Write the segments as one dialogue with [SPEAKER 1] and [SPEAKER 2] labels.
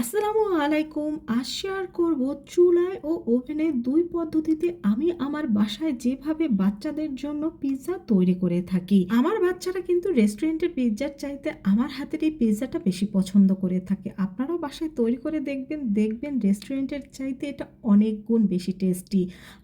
[SPEAKER 1] আসসালামু আলাইকুম আজ শেয়ার করব চুলায় ও ওভেনে দুই পদ্ধতিতে আমি আমার বাসায় যেভাবে বাচ্চাদের জন্য পিৎজা তৈরি করে থাকি। আমার বাচ্চারা কিন্তু রেস্টুরেন্টের পিৎজার চাইতে আমার হাতের এই পিৎজাটা বেশি পছন্দ করে থাকে। আপনারাও বাসায় তৈরি করে দেখবেন দেখবেন রেস্টুরেন্টের চাইতে এটা অনেক গুণ বেশি টেস্টি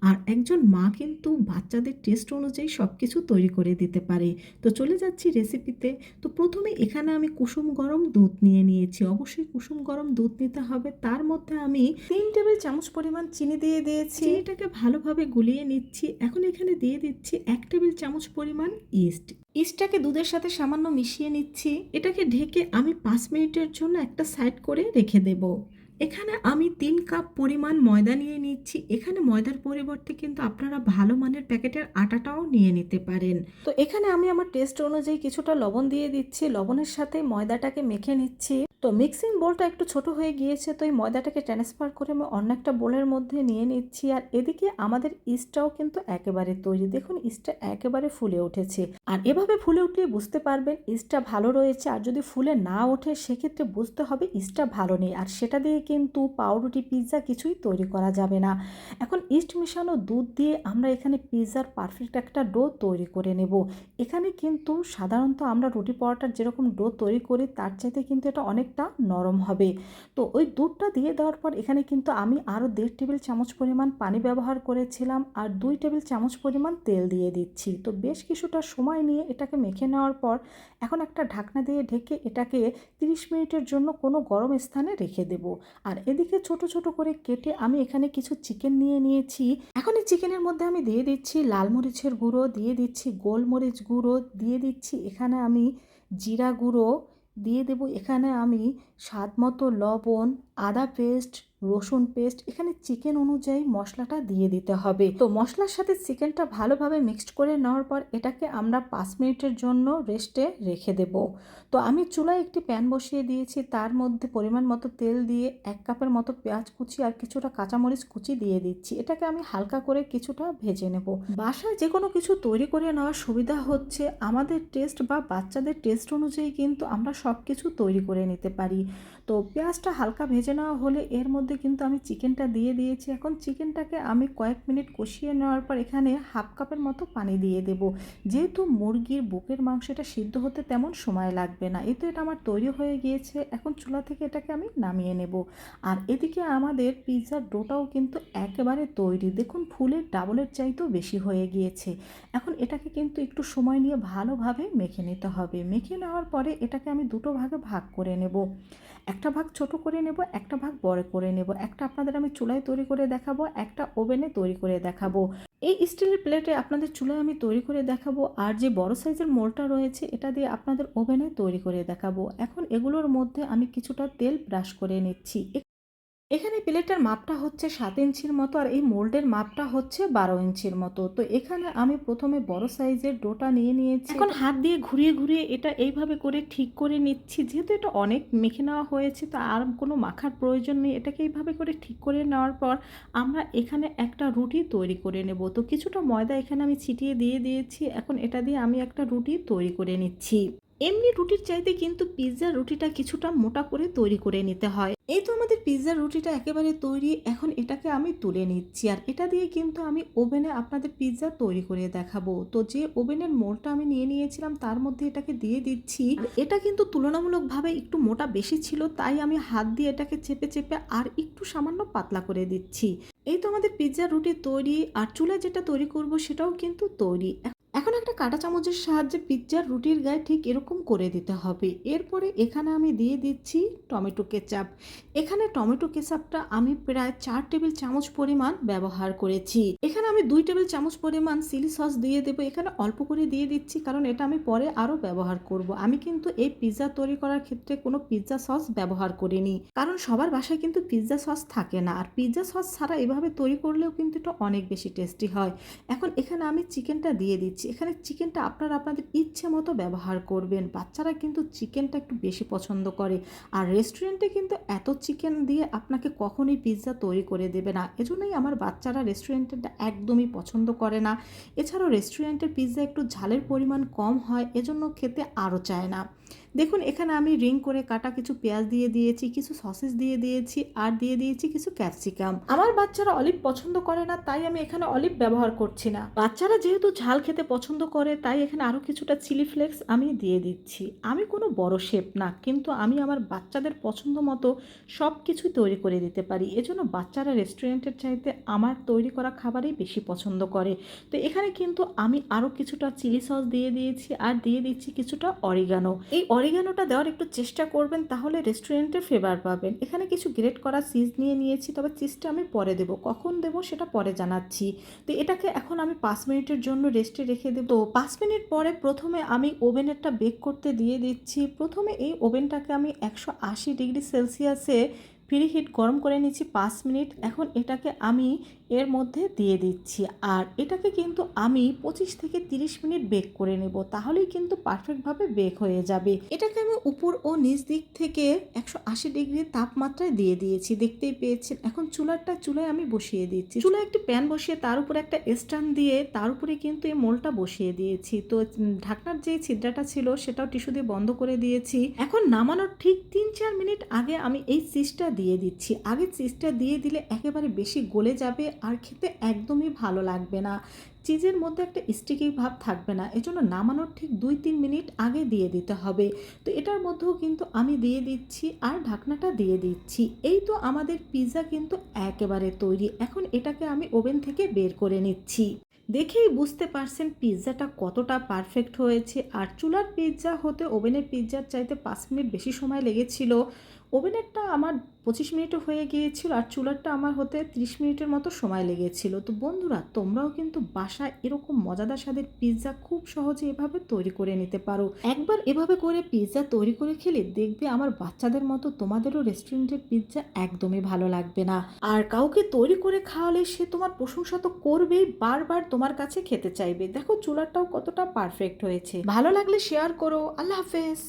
[SPEAKER 1] আর একজন মা কিন্তু বাচ্চাদের টেস্ট অনুযায়ী সব কিছু তৈরি করে দিতে পারে। তো চলে যাচ্ছি রেসিপিতে তো প্রথমে এখানে আমি কুসুম গরম দুধ নিয়ে নিয়েছি। অবশ্যই কুসুম গরম দুধ নিতে হবে। তার মধ্যে আমি তিন টেবিল চামচ পরিমাণ চিনি দিয়ে দিয়েছি। চিনিটাকে ভালোভাবে গুলিয়ে নিচ্ছি। এখন এখানে দিয়ে দিচ্ছি এক টেবিল চামচ পরিমাণ ইস্ট। ইস্টটাকে দুধের সাথে সামান্য মিশিয়ে নিচ্ছি। এটাকে ঢেকে আমি পাঁচ মিনিটের জন্য একটা সাইড করে রেখে দেব। এখানে আমি তিন কাপ পরিমাণ ময়দা নিয়ে নিচ্ছি। এখানে ময়দার পরিবর্তে কিন্তু আপনারা ভালো মানের প্যাকেটের আটাটাও নিয়ে নিতে পারেন। তো এখানে আমি আমার টেস্ট অনুযায়ী কিছুটা লবণ দিয়ে দিচ্ছি। লবণের সাথে ময়দাটাকে মেখে নিচ্ছি। তো মিক্সিং বোলটা একটু ছোট হয়ে গিয়েছে, তো এই ময়দাটাকে ট্রান্সফার করে আমি অন্য একটা বোলের মধ্যে নিয়ে নিচ্ছি। আর এদিকে আমাদের ইস্টটাও কিন্তু একেবারে তৈরি। দেখুন, ইস্টটা একেবারে ফুলে উঠেছে। আর এভাবে ফুলে উঠলে বুঝতে পারবেন ইস্টটা ভালো রয়েছে। আর যদি ফুলে না ওঠে, সেক্ষেত্রে বুঝতে হবে ইস্টটা ভালো নেই। আর সেটা দিয়ে কিন্তু পাউরুটি পিৎজা কিছুই তৈরি করা যাবে না। এখন ইস্ট মেশানো দুধ দিয়ে আমরা এখানে পিৎজার পারফেক্ট একটা ডো তৈরি করে নেব। এখানে কিন্তু সাধারণত আমরা রুটি পরোটার যেরকম ডো তৈরি করি, তার চাইতে কিন্তু এটা অনেকটা নরম হবে। তো ওই দুধটা দিয়ে দেওয়ার পর এখানে কিন্তু আমি আরও দেড় টেবিল চামচ পরিমাণ পানি ব্যবহার করেছিলাম আর দুই টেবিল চামচ পরিমাণ তেল দিয়ে দিচ্ছি। তো বেশ কিছুটা সময় নিয়ে এটাকে মেখে নেওয়ার পর এখন একটা ঢাকনা দিয়ে ঢেকে এটাকে 30 মিনিটের জন্য কোনো গরম স্থানে রেখে দেব। আর এদিকে ছোট ছোট করে কেটে আমি এখানে কিছু চিকেন নিয়ে নিয়েছি। এখন এই চিকেনের মধ্যে আমি দিয়ে দিচ্ছি লাল মরিচের গুঁড়ো, দিয়ে দিচ্ছি গোলমরিচ গুঁড়ো, দিয়ে দিচ্ছি এখানে আমি জিরা গুঁড়ো দিয়ে দেব। এখানে আমি স্বাদ মতো লবণ আদা পেস্ট রসুন পেস্ট, এখানে চিকেন অনুযায়ী মশলাটা দিয়ে দিতে হবে। তো মশলার সাথে চিকেনটা ভালোভাবে মিক্সড করে নেওয়ার পর এটাকে আমরা পাঁচ মিনিটের জন্য রেস্টে রেখে দেব। তো আমি চুলায় একটি প্যান বসিয়ে দিয়েছি, তার মধ্যে পরিমাণ মতো তেল দিয়ে এক কাপের মতো পেঁয়াজ কুচি আর কিছুটা কাঁচামরিচ কুচি দিয়ে দিচ্ছি। এটাকে আমি হালকা করে কিছুটা ভেজে নেব। বাসায় যে কোনো কিছু তৈরি করে নেওয়ার সুবিধা হচ্ছে আমাদের টেস্ট বা বাচ্চাদের টেস্ট অনুযায়ী কিন্তু আমরা সব কিছু তৈরি করে নিতে পারি। তো পেঁয়াজটা হালকা ভেজে নেওয়া হলে এর মধ্যে কিন্তু আমি চিকেনটা দিয়ে দিয়েছি। এখন চিকেনটাকে আমি কয়েক মিনিট কষিয়ে নেওয়ার পর এখানে হাফ কাপের মতো পানি দিয়ে দেব। যেহেতু মুরগির বুকের মাংসটা সিদ্ধ হতে তেমন সময় লাগবে না, এতে এটা আমার তৈরি হয়ে গিয়েছে। এখন চুলা থেকে এটাকে আমি নামিয়ে নেব। আর এদিকে আমাদের পিৎজার ডোটাও কিন্তু একেবারে তৈরি। দেখুন, ফুলের ডাবলের চাইতেও বেশি হয়ে গিয়েছে। এখন এটাকে কিন্তু একটু সময় নিয়ে ভালোভাবে মেখে নিতে হবে। মেখে নেওয়ার পরে এটাকে আমি দুটো ভাগে ভাগ করে নেব। একটা ভাগ ছোট করে নেব, একটা ভাগ বড় করে নেব। একটা আপনাদের আমি চুলায় তৈরি করে দেখাবো, একটা ওভেনে তৈরি করে দেখাবো। এই স্টিলের প্লেটে আপনাদের চুলায় আমি তৈরি করে দেখাবো আর যে বড় সাইজের মোলটা রয়েছে এটা দিয়ে আপনাদের ওভেনে তৈরি করে দেখাবো। এখন এগুলোর মধ্যে আমি কিছুটা তেল ব্রাশ করে নিচ্ছি। এখানে প্লেটের মাপটা হচ্ছে সাত ইঞ্চির মতো আর এই মোল্ডের মাপটা হচ্ছে বারো ইঞ্চির মতো। তো এখানে আমি প্রথমে বড় সাইজের ডোটা নিয়ে নিয়েছি। এখন হাত দিয়ে ঘুরিয়ে ঘুরিয়ে এটা এইভাবে করে ঠিক করে নিচ্ছি। যেহেতু এটা অনেক মেখে নেওয়া হয়েছে, তো আর কোনো মাখার প্রয়োজন নেই। এটাকে এইভাবে করে ঠিক করে নেওয়ার পর আমরা এখানে একটা রুটি তৈরি করে নেব। তো কিছুটা ময়দা এখানে আমি ছিটিয়ে দিয়ে দিয়েছি। এখন এটা দিয়ে আমি একটা রুটি তৈরি করে নিচ্ছি। এমনি রুটির চাইতে কিন্তু পিৎজার রুটিটা কিছুটা মোটা করে তৈরি করে নিতে হয়। এই তো আমাদের পিৎজার রুটিটা একেবারে তৈরি, এখন এটাকে আমি তুলে নিচ্ছি। আর এটা দিয়ে কিন্তু আমি ওভেনে আপনাদের পিৎজা তৈরি করে দেখাবো। তো যে ওভেনের মোলটা আমি নিয়ে নিয়েছিলাম, তার মধ্যে এটাকে দিয়ে দিচ্ছি। এটা কিন্তু তুলনামূলকভাবে একটু মোটা বেশি ছিল, তাই আমি হাত দিয়ে এটাকে চেপে চেপে আর একটু সামান্য পাতলা করে দিচ্ছি। এই তো আমাদের পিৎজার রুটি তৈরি, আর চুলা যেটা তৈরি করব সেটাও কিন্তু তৈরি। একটা কাঁটা চামচের সাহায্যে পিৎজার রুটির গায়ে ঠিক এরকম করে দিতে হবে। এরপরে এখানে আমি দিয়ে দিচ্ছি টমেটো কেচাপ। এখানে টমেটো কেচাপটা আমি প্রায় চার টেবিল চামচ পরিমাণ ব্যবহার করেছি। এখানে আমি দুই টেবিল চামচ পরিমাণ চিলি সস দিয়ে দেবো। এখানে অল্প করে দিয়ে দিচ্ছি কারণ এটা আমি পরে আরও ব্যবহার করব। আমি কিন্তু এই পিৎজা তৈরি করার ক্ষেত্রে কোনো পিৎজা সস ব্যবহার করিনি। কারণ সবার বাসায় কিন্তু পিৎজা সস থাকে না। আর পিৎজা সস ছাড়া এভাবে তৈরি করলেও কিন্তু এটা অনেক বেশি টেস্টি হয়। এখন এখানে আমি চিকেনটা দিয়ে দিচ্ছি। এখানে চিকেনটা আপনারা আপনাদের ইচ্ছে মতো ব্যবহার করবেন। বাচ্চারা কিন্তু চিকেনটা একটু বেশি পছন্দ করে। আর রেস্টুরেন্টে কিন্তু এত চিকেন দিয়ে আপনাকে কখনই পিৎজা তৈরি করে দেবে না। এজন্যই আমার বাচ্চারা রেস্টুরেন্টেরটা একদমই পছন্দ করে না। এছাড়াও রেস্টুরেন্টের পিৎজা একটু ঝালের পরিমাণ কম হয়, এজন্য খেতে আরও চায় না। দেখুন, এখানে আমি রিং করে কাটা কিছু পেঁয়াজ দিয়ে দিয়েছি, কিছু সসেস দিয়ে দিয়েছি, আর দিয়ে দিয়েছি কিছু ক্যাপসিকাম আমার বাচ্চারা অলিভ পছন্দ করে না, তাই আমি এখানে অলিভ ব্যবহার করছি না। বাচ্চারা যেহেতু ঝাল খেতে পছন্দ করে, তাই এখানে আরও কিছুটা চিলি ফ্লেক্স আমি দিয়ে দিচ্ছি। আমি কোনো বড় শেপ না, কিন্তু আমি আমার বাচ্চাদের পছন্দ মতো সব কিছুই তৈরি করে দিতে পারি। এজন্য বাচ্চারা রেস্টুরেন্টের চাইতে আমার তৈরি করা খাবারই বেশি পছন্দ করে। তো এখানে কিন্তু আমি আরও কিছুটা চিলি সস দিয়ে দিয়েছি, আর দিয়ে দিচ্ছি কিছুটা অরিগানো এই অরিগানোটা দেওয়ার একটু চেষ্টা করবেন, তাহলে রেস্টুরেন্টের ফেভার পাবেন। এখানে কিছু গ্রেট করা চিজ নিয়ে নিয়েছি, তবে চিজটা আমি পরে দেবো। কখন দেবো সেটা পরে জানাচ্ছি। তো এটাকে এখন আমি পাঁচ মিনিটের জন্য রেস্টে রেখে দেবো। তো পাঁচ মিনিট পরে প্রথমে আমি ওভেনেরটা বেক করতে দিয়ে দিচ্ছি। প্রথমে এই ওভেনটাকে আমি একশো আশি ডিগ্রি সেলসিয়াসে ফ্রি হিট গরম করে নিচ্ছি পাঁচ মিনিট। এখন এটাকে আমি এর মধ্যে দিয়ে দিচ্ছি। আর এটাকে কিন্তু আমি পঁচিশ থেকে তিরিশ মিনিট বেক করে নেব। তাহলেই কিন্তু পারফেক্টভাবে বেক হয়ে যাবে। এটাকে আমি উপর ও নিচ দিক থেকে একশো আশি ডিগ্রি তাপমাত্রায় দিয়ে দিয়েছি। দেখতেই পেয়েছেন, এখন চুলাটা চুলায় আমি বসিয়ে দিচ্ছি। চুলায় একটি প্যান বসিয়ে তার উপরে একটা স্ট্যান্ড দিয়ে তার উপরে কিন্তু এই মোলটা বসিয়ে দিয়েছি। তো ঢাকনার যে ছিদ্রাটা ছিল সেটাও টিস্যু দিয়ে বন্ধ করে দিয়েছি। এখন নামানোর ঠিক তিন চার মিনিট আগে আমি এই চিজটা দিয়ে দিচ্ছি। আগে চিজটা দিয়ে দিলে একেবারে বেশি গলে যাবে আর খেতে একদমই ভালো লাগবে না। চিজের মধ্যে একটা স্টিকি ভাব থাকবে না, এজন্য নামানোর ঠিক দুই তিন মিনিট আগে দিয়ে দিতে হবে। তো এটার মধ্যেও কিন্তু আমি দিয়ে দিচ্ছি আর ঢাকনাটা দিয়ে দিচ্ছি। এই তো আমাদের পিৎজা কিন্তু একেবারে তৈরি, এখন এটাকে আমি ওভেন থেকে বের করে নিচ্ছি। দেখেই বুঝতে পারছেন পিৎজাটা কতটা পারফেক্ট হয়েছে। আর চুলার পিৎজা হতে ওভেনের পিৎজার চাইতে পাঁচ মিনিট বেশি সময় লেগেছিল। ওভেনেরটা আমার পঁচিশ মিনিটও হয়ে গিয়েছিল আর চুলারটা আমার হতে ত্রিশ মিনিটের মতো সময় লেগেছিল। তো বন্ধুরা, তোমরাও কিন্তু বাসায় এরকম মজাদার স্বাদের পিৎজা খুব সহজে এভাবে তৈরি করে নিতে পারো। একবার এভাবে করে পিৎজা তৈরি করে খেলে দেখবে আমার বাচ্চাদের মতো তোমাদেরও রেস্টুরেন্টের পিৎজা একদমই ভালো লাগবে না। আর কাউকে তৈরি করে খাওয়ালে সে তোমার প্রশংসা তো করবেই, বারবার তোমার কাছে খেতে চাইবে। দেখো চুলারটাও কতটা পারফেক্ট হয়েছে। ভালো লাগলে শেয়ার করো। আল্লাহ হাফেজ।